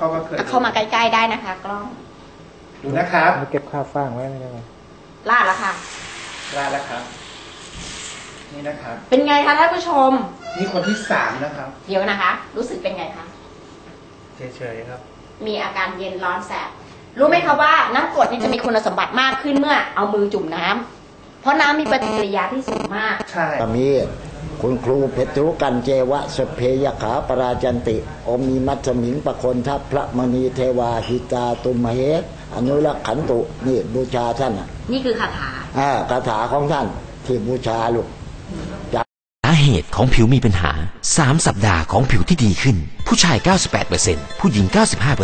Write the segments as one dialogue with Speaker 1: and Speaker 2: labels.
Speaker 1: เพราะเขาก็เคย
Speaker 2: เข้ามาใกล้ๆได้นะคะ กล้อง
Speaker 1: ดูนะครับ
Speaker 3: แล้วเก็บค่าฟ้างไว้ไม่ได้ไหม
Speaker 2: ลาดแล้วค่ะ
Speaker 1: ลาแล้วครับนี่นะครับ
Speaker 2: เป็นไงคะท่านผู้ชม
Speaker 1: นี่คนที่สามนะครับ
Speaker 2: เดี๋ยวนะคะ รู้สึกเป็นไงคะ
Speaker 3: เฉยๆครับ
Speaker 2: มีอาการเย็นร้อนแสบรู้ไหมคะว่าน้ำกรดนี่จะมีคุณสมบัติมากขึ้นเมื่อ เอามือจุ่มน้ำเพราะน้ำมีปฏิกิริยาที่สูงมาก
Speaker 1: ใช่
Speaker 4: มี คุณครูเพชรุกันเจวะสพเพยขาปราจันติ อมีมัตสมิงปะคนทัพพระมณีเทวาหิตาตุมเหตอนุรักขันตุนี่บูชาท่านอะ
Speaker 2: นี่คือคาถา
Speaker 4: อ่าคาถาของท่าน ที่บูชาลูก
Speaker 5: สาเหตุของผิวมีปัญหา 3 สัปดาห์ของผิวที่ดีขึ้น ผู้ชาย 98%ผู้หญิง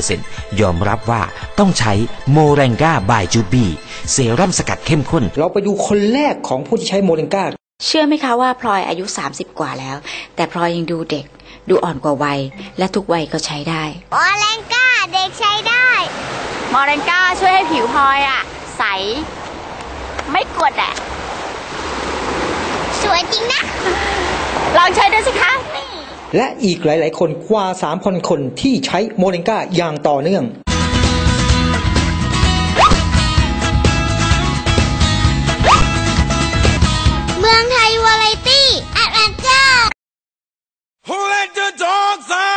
Speaker 5: 95%ยอมรับว่าต้องใช้โมแรงกาบายจูบี้เซรั่มสกัดเข้มข้น
Speaker 6: เราไปดูคนแรกของผู้ที่ใช้โมเลนกา
Speaker 7: เชื่อไหมคะว่าพลอยอายุ 30 กว่าแล้ว แต่พลอยยังดูเด็ก ดูอ่อนกว่าวัย และทุกวัยก็ใช้ได้
Speaker 8: ออแรงก้าเด็กใช้ได้
Speaker 2: มอเรนก้าช่วยให้ผิวพลอยอะใส ไม่กดอะ
Speaker 8: สวยจริงนะ
Speaker 2: ลองใช้ดูสิคะนี่
Speaker 6: และอีกหลาย ๆ คนกว่า 3,000 คนที่ใช้โมเลนกาอย่างต่อเนื่อง
Speaker 9: Who let the dogs out?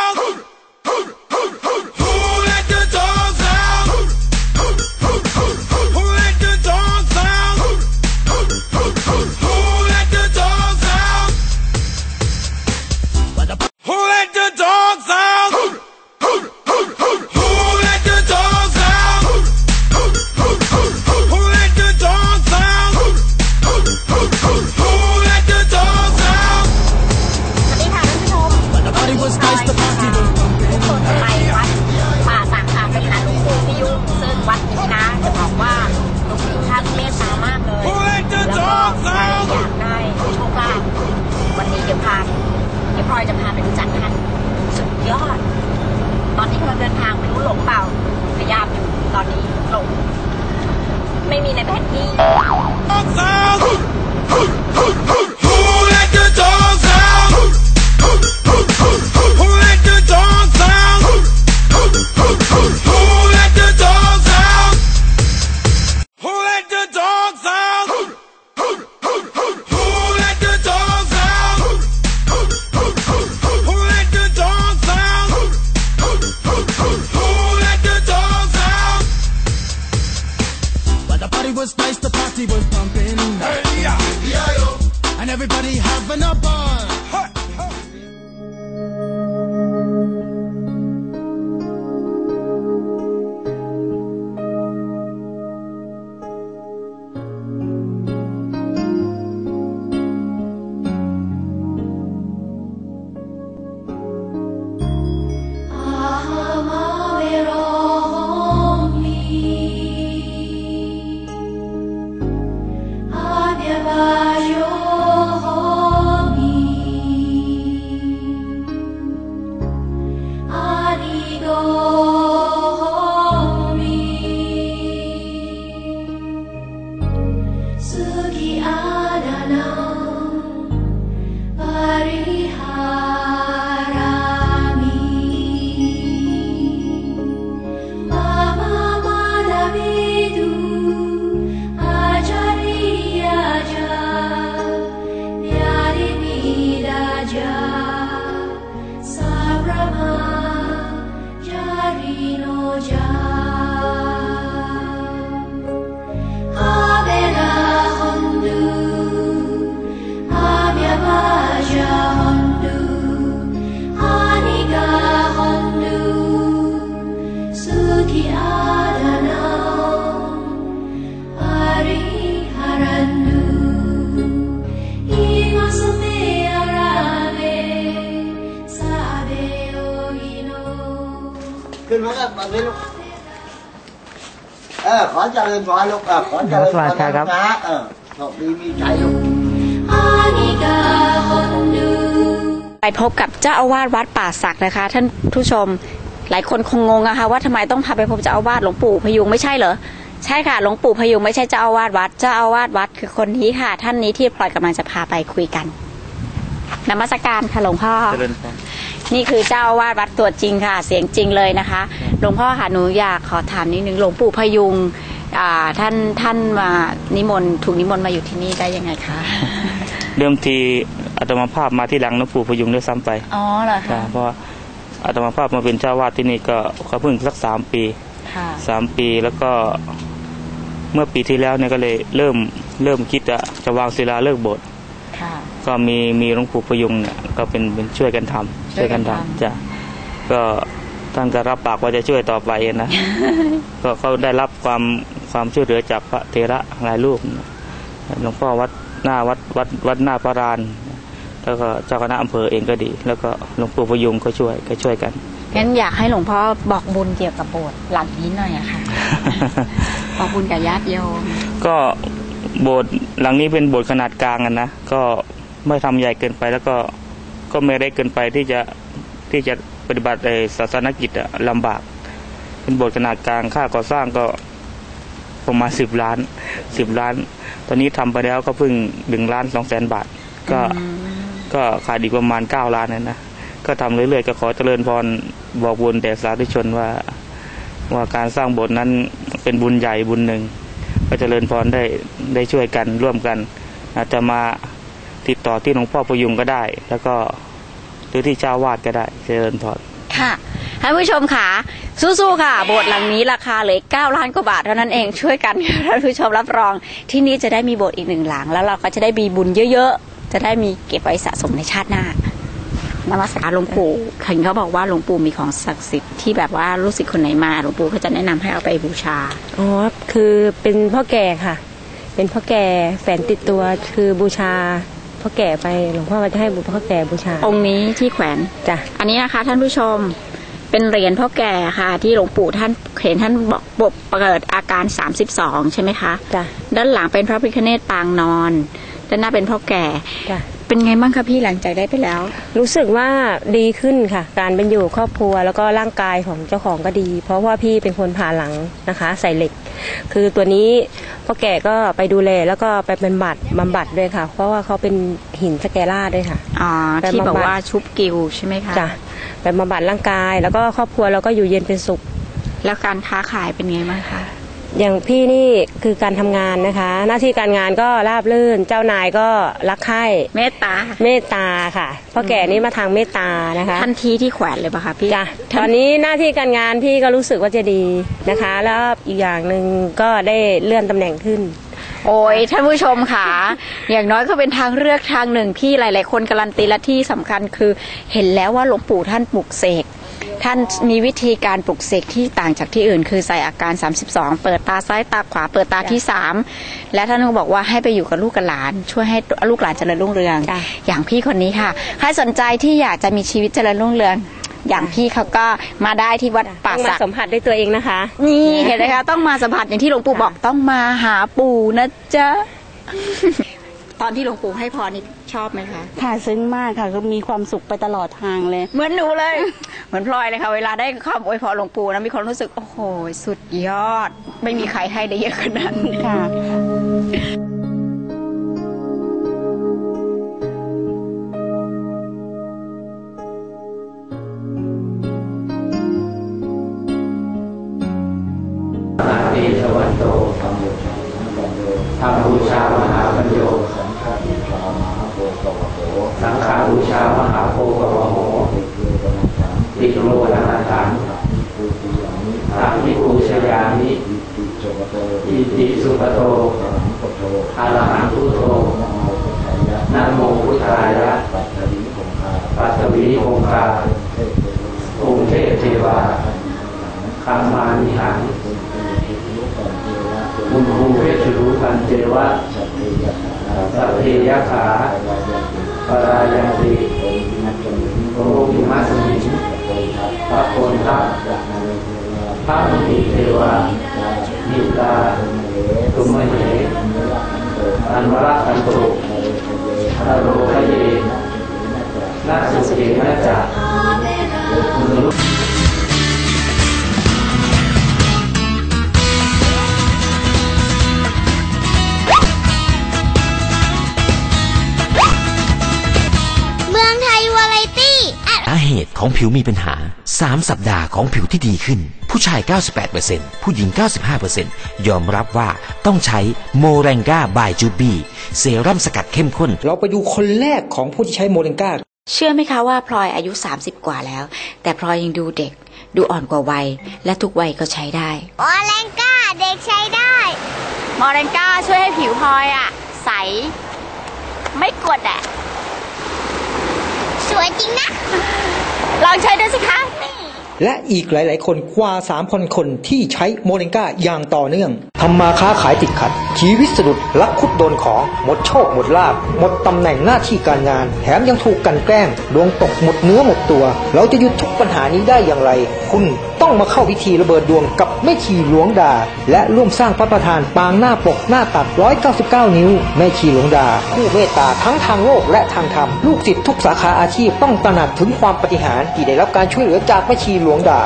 Speaker 2: Raja Sabrama Jarinoja นี้ลูกเออ
Speaker 4: ขอเจริญพรลูกเออขอเจริญพร
Speaker 3: นะครับ
Speaker 4: เออโชคดีมีใจลูก
Speaker 9: ไปพบกับเจ้าอาวาสวัดป่าศักนะคะ ท่านผู้ชมหลายคนคงงงนะคะว่าทำไมต้องพาไปพบเจ้าอาวาสหลวงปู่พยุงไม่ใช่เหรอใช่ค่ะหลวงปู่พยุงไม่ใช่เจ้าอาวาสวัดเจ้าอาวาสวัด คือคนนี้ค่ะ ท่านนี้ที่พลอยกำลังจะพาไปคุยกันนมัสการค่ะหลวงพ่อ นี่คือเจ้าอาวาสวัดตัวจริงค่ะ เสียงจริงเลยนะคะหลวงพ่อค่ะหนูอยากขอถามนิดนึงหลวงปู่พยุงอ่าท่านท่านมานิมนต์ถูกนิมนต์มาอยู่ที่นี่ได้ยังไงคะ
Speaker 10: เดิมทีอาตมาภาพมาที่หลังหลวงปู่พยุงด้วยซ้ำไป
Speaker 9: อ๋อเหรอ
Speaker 10: ค่ะ
Speaker 9: คะ
Speaker 10: เพราะว่าอาตมาภาพมาเป็นเจ้าวาดที่นี่ก็เขาเพิ่งสักสามปี
Speaker 9: ค่ะ
Speaker 10: สามปีแล้วก็เมื่อปีที่แล้วเนี่ยก็เลยเริ่มเริ่มคิดจะจะวางศิลาเลิกษ์โบสถ์
Speaker 9: ค่ะ
Speaker 10: ก็มีมีหลวงปู่พยุงเนี่ยก็เป็นเป็นช่วยกันทำ
Speaker 9: ช่วยกันทำ
Speaker 10: จ้ะก็ท่านก็รับปากว่าจะช่วยต่อไปนะก็เขาได้รับความความช่วยเหลือจากพระเทระหลายรูปหลวงพ่อวัดหน้าวัดวัดวัดหน้าพระรานแล้วก็เจ้าคณะอำเภอเองก็ดี แล้วก็หลวงปู่พยุงก็ช่วยก็ช่วยกัน
Speaker 9: งั้นอยากให้หลวงพ่อบอกบุญเกี่ยวกับโบสถ์หลังนี้หน่อยอะค่ะบอกบุญกับญาติโยม
Speaker 10: ก็โบสถ์หลังนี้เป็นโบสถ์ขนาดกลางกันนะก็ ไม่ทำใหญ่เกินไป แล้วก็ก็ไม่เล็กเกินไปที่จะที่จะปฏิบัติเอ่อศาสนกิจอะลำบาก เป็นโบสถ์ขนาดกลางค่าก่อสร้างก็ประมาณสิบล้านสิบล้าน ตอนนี้ทำไปแล้วก็เพิ่งหนึ่งล้านสองแสนบาท ก็ก็ขาดอีกประมาณเก้าล้านนะนะก็ทำเรื่อยๆก็ขอเจริญพรบอกบุญแด่สาธุชนว่าว่าการสร้างโบสถ์นั้นเป็นบุญใหญ่บุญหนึ่ง ก็เจริญพรได้ได้ช่วยกันร่วมกันอาจจะมา ติดต่อที่หลวงพ่อประยุงก็ได้ แล้วก็หรือที่เจ้าวาดก็ได้เจริญพร
Speaker 9: ค่ะท่านผู้ชมค่ะสู้ๆค่ะโบสถ์หลังนี้ราคาเหลือ9ล้านกว่าบาทเท่านั้นเองช่วยกันค่ะท่านผู้ชมรับรอง ที่นี้จะได้มีโบสถ์อีกหนึ่งหลัง แล้วเราก็จะได้มีบุญเยอะๆ จะได้มีเก็บไว้สะสมในชาติหน้านมัสการหลวงปู่เห็นเขาบอกว่าหลวงปู่มีของศักดิ์สิทธิ์ที่แบบว่าลูกศิษย์คนไหนมาหลวงปู่ก็จะแนะนำให้เอาไปบูชา
Speaker 11: อ๋อคือเป็นพ่อแก่ค่ะ เป็นพ่อแก่แฝนติดตัวคือบูชา พ่อแก่ไปหลวงพ่อก็จะให้บุพ่อแก่บูชา
Speaker 9: องค์นี้ที่แขวน
Speaker 11: จ้ะ
Speaker 9: อันนี้นะคะ ท่านผู้ชมเป็นเหรียญพ่อแก่ค่ะ ที่หลวงปู่ท่านเห็นท่านบอกบอกเปิดอาการ 32 ใช่ไหมคะ
Speaker 11: จ้ะ
Speaker 9: ด้านหลังเป็นพระพิฆเนศปางนอน ด้านหน้าเป็นพ่อแก่
Speaker 11: จ้ะ
Speaker 9: เป็นไงบ้างคะพี่หลังจากได้ไปแล้ว
Speaker 11: รู้สึกว่าดีขึ้นค่ะ การเป็นอยู่ครอบครัวแล้วก็ร่างกายของเจ้าของก็ดี เพราะว่าพี่เป็นคนผ่าหลังนะคะ ใส่เหล็ก คือตัวนี้พ่อแก่ก็ไปดูแลแล้วก็ไปเป็นบัตรบำบัดด้วยค่ะ เพราะว่าเขาเป็นหินสแกล่าด้วยค่ะ
Speaker 9: อ๋อ
Speaker 11: ไป
Speaker 9: ที่บอก
Speaker 11: บำบัด
Speaker 9: ว่าชุบกิวใช่ไหมคะ
Speaker 11: จ้ะไปบำบัดร่างกาย แล้วก็ครอบครัวเราก็อยู่เย็นเป็นสุข
Speaker 9: แล้วการค้าขายเป็นไงบ้างคะ
Speaker 11: อย่างพี่นี่คือการทำงานนะคะ หน้าที่การงานก็ราบรื่น เจ้านายก็รักใคร่
Speaker 9: เมตตา
Speaker 11: เมตตาค่ะเพ่อแก่นี่มาทางเมตตานะคะ
Speaker 9: ทันทีที่แขวนเลยปะคะพี่
Speaker 11: จ้ะตอนนี้หน้าที่การงานพี่ก็รู้สึกว่าจะดีนะคะ แล้วอีกอย่างหนึ่งก็ได้เลื่อนตำแหน่งขึ้น
Speaker 9: โอ้ยท่านผู้ชมค่ะ อย่างน้อยก็เป็นทางเลือกทางหนึ่งที่หลาย ๆ คนการันตีและที่สำคัญคือ เห็นแล้วว่าหลวงปู่ท่านปลุกเสก ท่านมีวิธีการปลุกเสกที่ต่างจากที่อื่น คือใส่อาการ 32 เปิดตาซ้ายตาขวาเปิดตาที่ 3 และท่านก็บอกว่าให้ไปอยู่กับลูกกับหลาน ช่วยให้ลูกหลานเจริญรุ่งเรือง
Speaker 11: จ้ะ
Speaker 9: อย่างพี่คนนี้ค่ะใครสนใจที่อยากจะมีชีวิตเจริญรุ่งเรืองอย่างพี่เขาก็มาได้ที่วัดป่า
Speaker 11: ต้อง
Speaker 9: สั
Speaker 11: มากสัมผัสด้วยตัวเองนะคะ
Speaker 9: นี่เห็นไหมคะ ต้องมาสัมผัสอย่างที่หลวงปู่บอกต้องมาหาปู่นะจ๊ะ ตอนที่หลวงปู่ให้พรนี่ชอบไหมคะ
Speaker 12: ค่ะซึ้งมากค่ะก็มีความสุขไปตลอดทางเลย
Speaker 9: เหมือนหนูเลย เหมือนพลอยเลยค่ะ เวลาได้คำอวยพรหลวงปู่นะมีความรู้สึกโอ้โหสุดยอด ไม่มีใครให้ได้เยอะขนาดนี้
Speaker 12: ค่ะ
Speaker 13: รายันติโอมิมัสมิงพระโคนทัพพระมุนิเทวานิตาตุมเหอันวรคันตุอโรคเย
Speaker 5: ของผิวมีปัญหา 3 สัปดาห์ของผิวที่ดีขึ้น ผู้ชาย 98%ผู้หญิง 95%ยอมรับว่าต้องใช้โมแรงกาบายจูบี้เซรั่มสกัดเข้มข้น
Speaker 6: เราไปดูคนแรกของผู้ที่ใช้โมเดงกา
Speaker 9: เชื่อไหมคะว่าพลอยอายุ 30 กว่าแล้ว แต่พลอยยังดูเด็ก ดูอ่อนกว่าวัย และทุกวัยก็ใช้ได้
Speaker 7: ออแรงก้าเด็กใช้ได้
Speaker 9: มอเรนก้าช่วยให้ผิวพลอยอะใส ไม่กดอะ
Speaker 7: สวยจริงนะ
Speaker 9: ลองใช้ดูสิคะนี่
Speaker 6: และอีกหลาย ๆ คนกว่า 3,000 คนที่ใช้โมเดงกาอย่างต่อเนื่อง ทำมาค้าขายติดขัด ชีวิตสะดุดลักคุดโดนของ หมดโชคหมดลาบ หมดตำแหน่งหน้าที่การงาน แถมยังถูกกันแกล้ง ดวงตกหมดเนื้อหมดตัว เราจะหยุดทุกปัญหานี้ได้อย่างไร คุณต้องมาเข้าพิธีระเบิดดวงกับแม่ชีหลวงดา และร่วมสร้างพระประธานปางหน้าปกหน้าตัด 199 นิ้ว แม่ชีหลวงดา ผู้เมตตาทั้งทางโลกและทางธรรม ลูกศิษย์ทุกสาขาอาชีพต้องตระหนักถึงความปฏิหารที่ได้รับการช่วยเหลือจากแม่ชีหลวงดา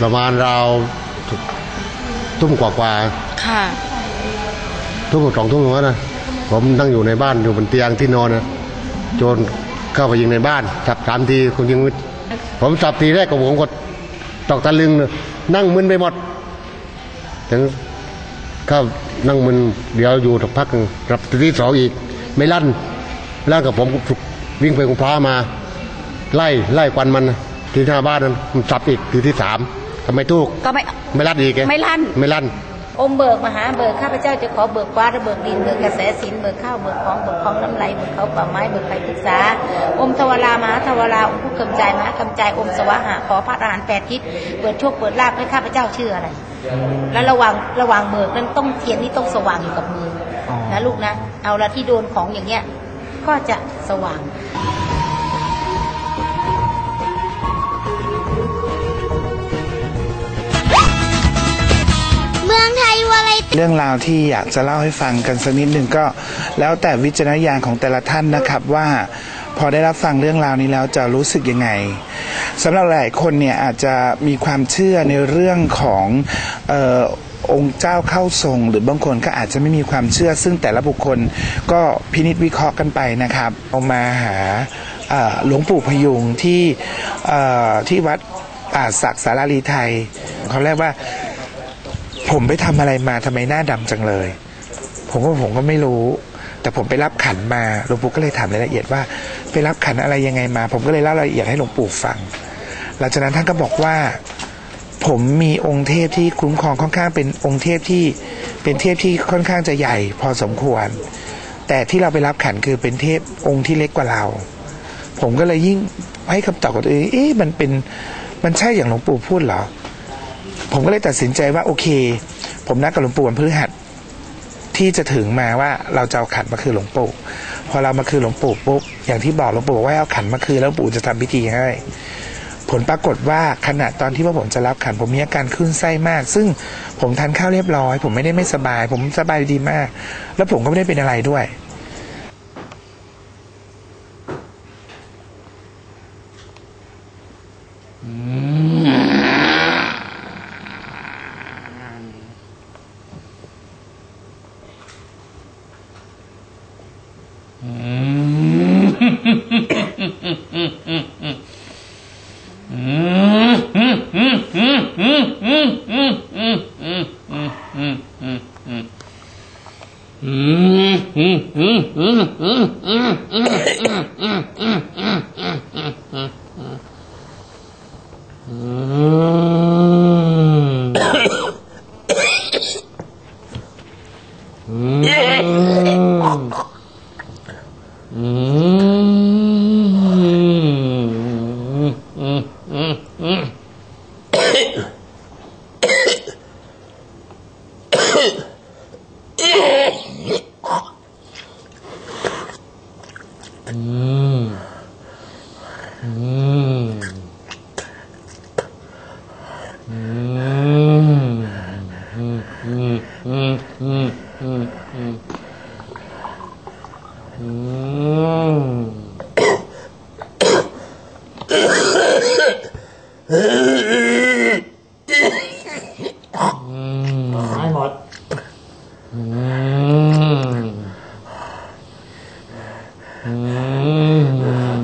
Speaker 14: ประมาณเรา ทุ่มกว่ากว่า
Speaker 9: ค่ะ
Speaker 14: ทุ่มสองทุ่มแล้วนะผมนั่งอยู่ในบ้านอยู่บนเตียงที่นอนนะโจรเข้าไปยิงในบ้านจับสามทีคนยิงผมจับทีแรกกับผมก็ตอกตะลึงเลยนั่งมึนไปหมดถึงเข้านั่งมึนเดี๋ยวอยู่สักพักหนึ่งรับทีที่สองอีก ไม่ลั่นลั่นกับผมวิ่งไปกุมพร้ามา ไล่ไล่ควันมันที่หน้าบ้านนั้นมันจับอีกทีที่สาม ทำไมทุก
Speaker 15: ก็ไม่
Speaker 14: ไม่ลั่นอีกไง
Speaker 15: ไม่ลั่น
Speaker 14: ไม่ลั่น
Speaker 15: อมเบิกมหาเบิกข้าพเจ้าจะขอเบิกฟ้าและเบิกดินเบิกกระแสสินเบิกข้าวเบิกของเบิกของน้ำไหลเบิกเขาป่าไม้เบิกไผ่ศึกษา อมทวารามหาทวาราอมผู้กำจายมหากำจายอมสวะหะขอพระอรหันต์แปดทิศเปิดโชคเปิดลาภให้ข้าพเจ้าชื่ออะไร แล้วระวังระวังเบิกนั้นต้องเทียนนี่ต้องสว่างอยู่กับมืออนะลูกนะ เอาละที่โดนของอย่างเงี้ยก็จะสว่าง
Speaker 7: เมืองไร
Speaker 1: เรื่องราวที่อยากจะเล่าให้ฟังกันสักนิดหนึ่งก็ แล้วแต่วิจารณญาณของแต่ละท่านนะครับว่าพอได้รับฟังเรื่องราวนี้แล้วจะรู้สึกยังไงสำหรับหลายคนเนี่ยอาจจะมีความเชื่อในเรื่องของออองค์เจ้าเข้าทรง หรือบางคนก็อาจจะไม่มีความเชื่อ ซึ่งแต่ละบุคคลก็พินิจวิเคราะห์กันไปนะครับเอามาหาหลวงปู่พยุงที่ที่วัดป่าศักดิ์สาราลีไทยเขาเรียกว่า ผมไปทำอะไรมาทำไมหน้าดำจังเลย ผมก็ผมก็ไม่รู้ แต่ผมไปรับขันมาหลวงปู่ก็เลยถามรายละเอียดว่า ไปรับขันอะไรยังไงมา ผมก็เลยเล่ารายละเอียดให้หลวงปู่ฟัง หลังจากนั้นท่านก็บอกว่า ผมมีองค์เทพที่คุ้มครองค่อนข้างเป็นองค์เทพที่เป็นเทพที่ค่อนข้างจะใหญ่ พอสมควร แต่ที่เราไปรับขันคือเป็นเทพองค์ที่เล็กกว่าเรา ผมก็เลยยิ่งให้คำตอบกับตัวเองเอ๊ะมันเป็นมันใช่อย่างหลวงปู่พูดเหรอ ผมก็เลยตัดสินใจว่าโอเค ผมนัดกับหลวงปู่วันพฤหัสที่จะถึงมาว่าเราจะเอาขันมาคืนหลวงปู่พอเรามาคืนหลวงปู่ปุ๊บอย่างที่บอกหลวงปู่บอกว่าเอาขันมาคืนแล้วหลวงปู่จะทำพิธีให้ ผลปรากฏว่าขณะตอนที่ว่าผมจะรับขันผมมีอาการขึ้นไส้มาก ซึ่งผมทานข้าวเรียบร้อย ผมไม่ได้ไม่สบาย ผมสบายดีมาก แล้วผมก็ไม่ได้เป็นอะไรด้วย
Speaker 4: うん。うん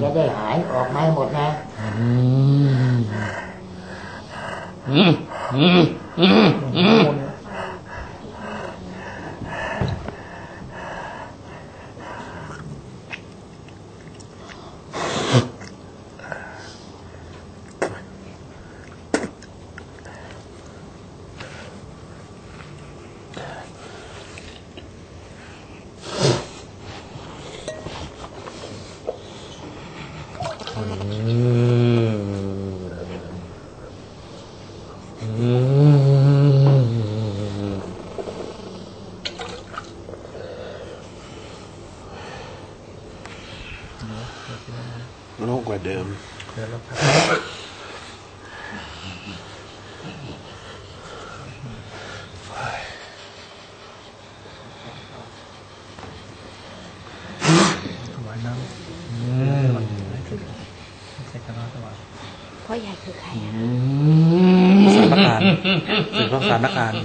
Speaker 4: จะได้หายออกมาให้หมดนะ
Speaker 1: โล่งกว่าเดิม
Speaker 3: ถวายน้ำใส่กระน้าถวาย
Speaker 9: พ่อใหญ่คือใครอะ
Speaker 3: สารการสืบทอดสารการ
Speaker 2: ถ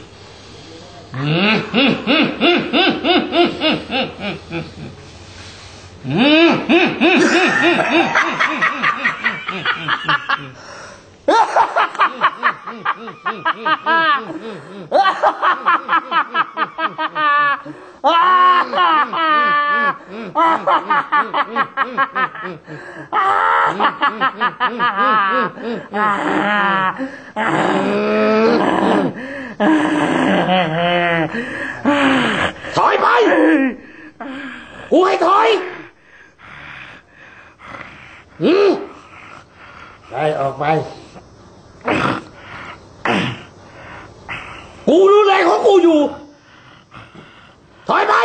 Speaker 2: อยไปกูให้ถอยอืม
Speaker 4: ไปออกไป
Speaker 2: กูดูแลของกูอยู่ ถอยไป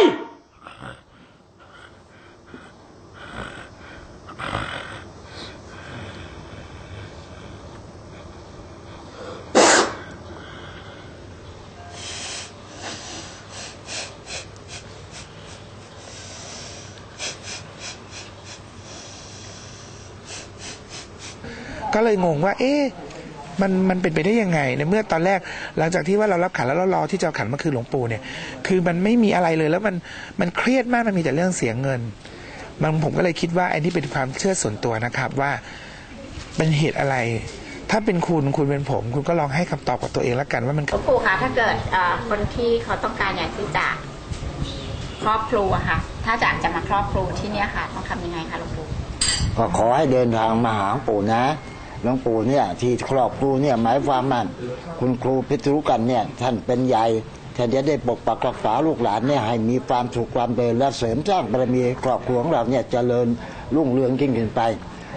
Speaker 1: ก็เลยงงว่า เอ๊ะมันมันเป็นไปได้ยังไงในเมื่อตอนแรกหลังจากที่ว่าเรารับขันแล้วเรารอที่จะเอาขันมาคืนหลวงปู่เนี่ย คือมันไม่มีอะไรเลยแล้วมันมันเครียดมากมันมีแต่เรื่องเสียเงินมันผมก็เลยคิดว่าไอ้นี่เป็นความเชื่อส่วนตัวนะครับว่าเป็นเหตุอะไร ถ้าเป็นคุณคุณเป็นผม คุณก็ลองให้คำตอบกับตัวเองแล้วกันว่ามัน
Speaker 15: หลวงปู่คะถ้าเกิดเอ่อคนที่เขาต้องการอยากที่จะครอบครัวค่ะ ถ้าจะจะมาครอบครัวที่เนี่ยค่ะ ต้องทำยังไงคะหลวงปู่
Speaker 4: ก็ขอให้เดินทางมาหาหลวงปู่นะ หลวงปู่เนี่ยที่ครอบครูเนี่ยหมายความว่าคุณครูพิทรุกันเนี่ยท่านเป็นใหญ่ท่านจะได้ปกปักรักษาลูกหลานเนี่ยให้มีความสุขความเดินและเสริมสร้างบารมีครอบครัวของเราเนี่ยเจริญรุ่งเรืองยิ่งขึ้นไป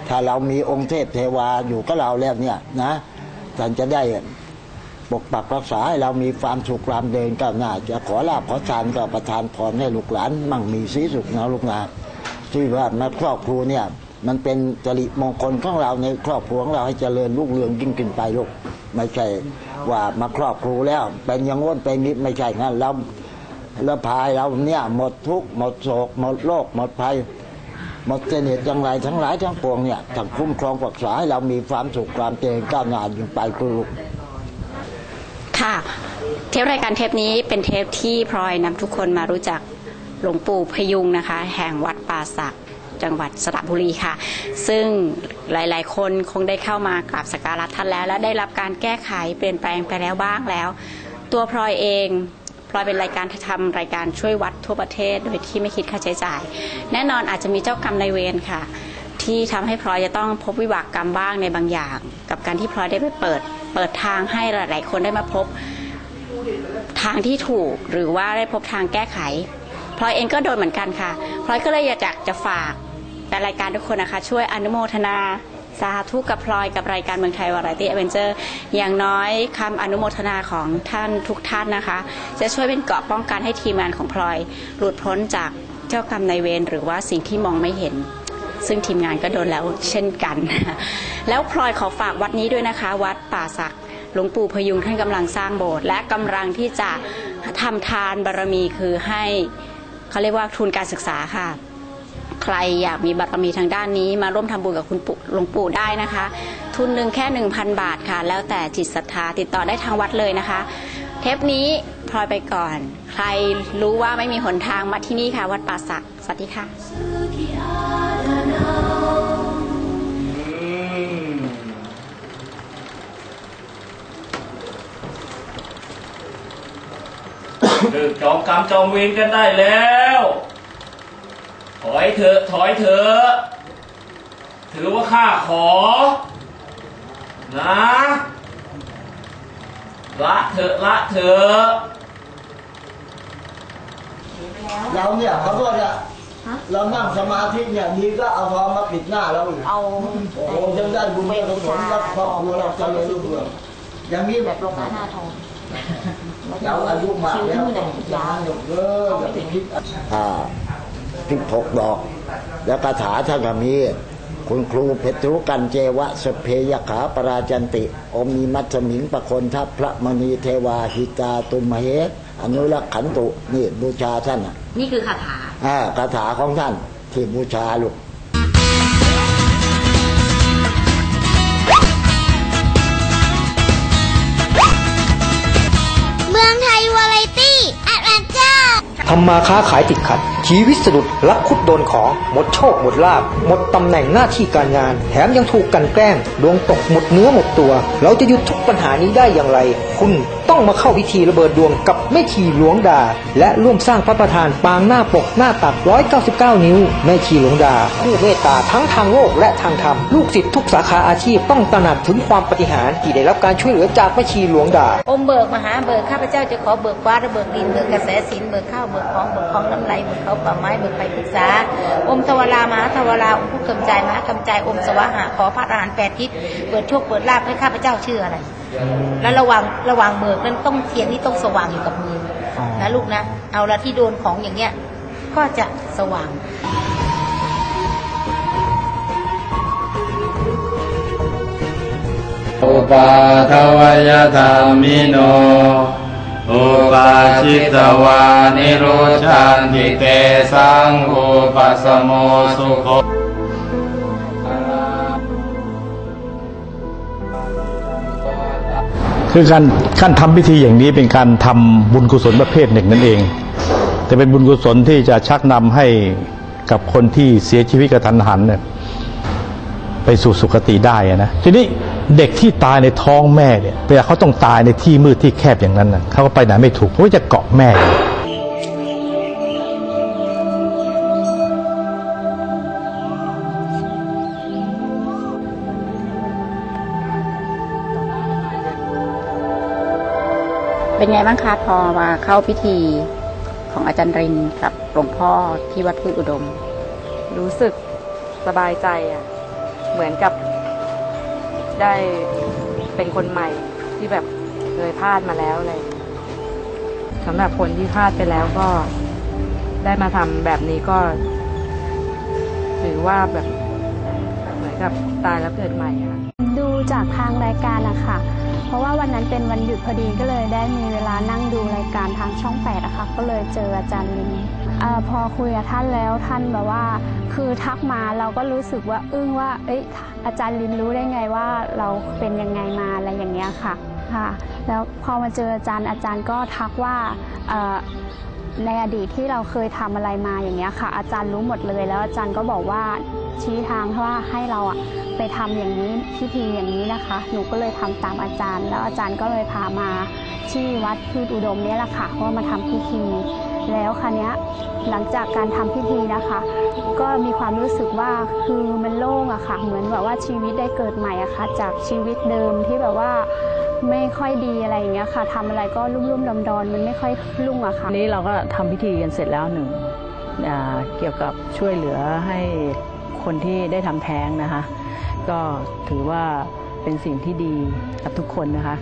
Speaker 4: ถ้าเรามีองค์เทพเทวาอยู่กับเราแล้วเนี่ยนะท่านจะได้ปกปักรักษาให้เรามีความสุขความเดินก้าวหน้า จะขอลาภขอทานก็ประทานพรให้ลูกหลานมั่งมีสีสุขนะลูกหลานที่ว่ามาครอบครัวเนี่ย มันเป็นจริมงคลของเราในครอบครัวของเราให้เจริญรุ่งเรืองยิ่งขึ้นไปลูกไม่ใช่ว่ามาครอบครัวแล้ว เป็นยังง้นเป็นนิดไม่ใช่งั้นเราแล้วพายเราเนี่ยหมดทุกข์หมดโศกหมดโรคหมดภัยหมดเสน่ห์จังไรทั้งหลายทั้งปวงเนี่ยทั้งคุ้มครองรักษาให้เรามีความสุขความเจริญก้าวหน้ายิ่งไปลูก
Speaker 9: ค่ะ เทปรายการเทปนี้เป็นเทปที่พลอยนำทุกคนมารู้จักหลวงปู่พยุงนะคะ แห่งวัดป่าศักด จังหวัดสระบุรีค่ะ ซึ่งหลาย ๆ คนคงได้เข้ามากราบสักการะท่านแล้ว และได้รับการแก้ไขเปลี่ยนแปลงไปแล้วบ้างแล้ว ตัวพลอยเองพลอยเป็นรายการทำรายการช่วยวัดทั่วประเทศโดยที่ไม่คิดค่าใช้จ่าย แน่นอนอาจจะมีเจ้ากรรมนายเวรค่ะ ที่ทำให้พลอยจะต้องพบวิบากกรรมบ้างในบางอย่าง กับการที่พลอยได้ไปเปิดเปิดทางให้หลาย ๆ คนได้มาพบทางที่ถูกหรือว่าได้พบทางแก้ไขพลอยเองก็โดนเหมือนกันค่ะพลอยก็เลยอยากจะฝาก แต่รายการทุกคนนะคะ ช่วยอนุโมทนาสาธุกับพลอยกับรายการเมืองไทยวาไรตี้เอเวนเจอร์อย่างน้อยคำอนุโมทนาของท่านทุกท่านนะคะ จะช่วยเป็นเกราะป้องกันให้ทีมงานของพลอย หลุดพ้นจากเจ้ากรรมนายเวรหรือว่าสิ่งที่มองไม่เห็น ซึ่งทีมงานก็โดนแล้วเช่นกัน แล้วพลอยขอฝากวัดนี้ด้วยนะคะ วัดป่าศักหลวงปู่พยุงท่านกำลังสร้างโบสถ์และกำลังที่จะทำทานบารมีคือให้เขาเรียกว่าทุนการศึกษาค่ะ ใครอยากมีบารมีทางด้านนี้ มาร่วมทำบุญกับคุณหลวงปู่ได้นะคะ ทุนหนึ่งแค่ 1,000 บาทค่ะ แล้วแต่จิตศรัทธาติดต่อได้ทางวัดเลยนะคะ เทปนี้พลอยไปก่อน ใครรู้ว่าไม่มีหนทางมาที่นี่ค่ะ วัดป่าสักสวัสดีค่ะ
Speaker 13: เลิกจองกรรมจองเวรกันได้แล้ว ถอยเถอะถอยเถอะถือว่าข้าขอ นะละเถอะละเถอะ
Speaker 4: เราเนี่ยขอโทษอะเรานั่งสมาธิเนี่ยดีก็เอาทองมาปิดหน้าเราอีก
Speaker 15: เอา
Speaker 4: โอ้โหยังได้บุญได้กุศลรับครอบครัวเราเจริญรุ่งเรืองอย่างนี้แบบ
Speaker 15: ลงหน้าหน้าทอง
Speaker 4: เราอายุมากแล้วต้องยาหยกเยอะอย่าไปคิดอ่า สิบหกดอก แล้วคาถาท่านก็มีคุณครูเพชรุกันเจวะสพเพยขาปราจันติ อมมีมัชมิงประคนทัพพระมณีเทวาหิตาตุมเหอนุรักขันตุนี่บูชาท่านอะ
Speaker 15: นี่คือคาถา
Speaker 4: อ่าคาถาของท่านที่บูชาลูก
Speaker 7: ทำ
Speaker 6: มาค้าขายติดขัด ชีวิตสะดุดลักคุดโดนของ หมดโชคหมดลาบ หมดตำแหน่งหน้าที่การงาน แถมยังถูกกันแกล้ง ดวงตกหมดเนื้อหมดตัว เราจะหยุดทุกปัญหานี้ได้อย่างไร คุณต้องมาเข้าพิธีระเบิดดวงกับ แม่ชีหลวงดา และร่วมสร้างพระประธานปางหน้าปกหน้าตัก 199 นิ้ว แม่ชีหลวงดา ผู้เมตตาทั้งทางโลกและทางธรรม ลูกศิษย์ทุกสาขาอาชีพต้องตระหนักถึงความปฏิหารที่ได้รับการช่วยเหลือจากแม่ชีหลวงดา
Speaker 15: อมเบิกมหาเบิกข้าพเจ้าจะขอเบิกฟ้าระเบิกดินเบิกกระแสสินเบิกข้าวเบิกของเบิกของน้ำไหลเบิกเขาป่าไม้เบิกไปปรึกษา อมทวารามหาทวาราอมผู้กำจายมหากำจายอมสวะหะขอพระอรหันต์แปดทิศเปิดโชคเปิดลาภให้ข้าพเจ้าชื่ออะไร แล้วระวังระวังเบิกนั้นต้องเทียนนี่ต้องสว่างอยู่กับมืออนะลูกนะ เอาละที่โดนของอย่างเงี้ย ก็จะสว่าง
Speaker 13: อุปาทวยธรรมิโน อุปาชิตวานิโรชันติเตสังอุปสมโมสุโค
Speaker 16: คือการการทำพิธีอย่างนี้เป็นการทำบุญกุศลประเภทหนึ่งนั่นเอง แต่เป็นบุญกุศลที่จะชักนำให้กับคนที่เสียชีวิตกระทันหันเนี่ยไปสู่สุคติได้นะทีนี้เด็กที่ตายในท้องแม่เนี่ยเวลาเขาต้องตายในที่มืดที่แคบอย่างนั้นนะเขาก็ไปไหนไม่ถูกเพราะจะเกาะแม่
Speaker 9: เป็นไงบ้างคะพอมาเข้าพิธีของอาจารย์รินกับหลวงพ่อที่วัดพุทธอุดม
Speaker 17: รู้สึกสบายใจอะ เหมือนกับได้เป็นคนใหม่ที่แบบเคยพลาดมาแล้วอะไรอย่างเงี้ยสำหรับคนที่พลาดไปแล้วก็ได้มาทำแบบนี้ก็ถือว่าแบบเหมือนกับตายแล้วเกิดใหม่อะ
Speaker 18: ดูจากทางรายการอะค่ะ เพราะว่าวันนั้นเป็นวันหยุดพอดีก็เลยได้มีเวลานั่งดูรายการทางช่องแปดอะคะก็เลยเจออาจารย์ลินเอพอคุยกับท่านแล้วท่านแบบว่า คือทักมาเราก็รู้สึกว่าอึ้งว่า เอ้ยอาจารย์ลินรู้ได้ไงว่าเราเป็นยังไงมาอะไรอย่างเงี้ยค่ะค่ะ แล้วพอมาเจออาจารย์อาจารย์ก็ทักว่าในอดีตที่เราเคยทำอะไรมาอย่างเงี้ยค่ะ อาจารย์รู้หมดเลยแล้วอาจารย์ก็บอกว่า ชี้ทางว่าให้เราอะไปทำอย่างนี้พิธีอย่างนี้นะคะ หนูก็เลยทำตามอาจารย์ แล้วอาจารย์ก็เลยพามาที่วัดพืชอุดมนี่แหละค่ะว่ามาทำพิธี แล้วคราวเนี้หลังจากการทำพิธีนะคะ ก็มีความรู้สึกว่าคือมันโล่งอะค่ะ เหมือนแบบว่าชีวิตได้เกิดใหม่อะค่ะ จากชีวิตเดิมที่แบบว่าไม่ค่อยดีอะไรอย่างเงี้ยค่ะทำอะไรก็รุ่มๆดอนๆมันไม่ค่อยรุ่งอะค่ะ
Speaker 19: นี้เราก็ทำพิธีกันเสร็จแล้วหนึ่งเกี่ยวกับช่วยเหลือให้ คนที่ได้ทำแท้งนะคะ ก็ถือว่าเป็นสิ่งที่ดีกับทุกคนนะคะ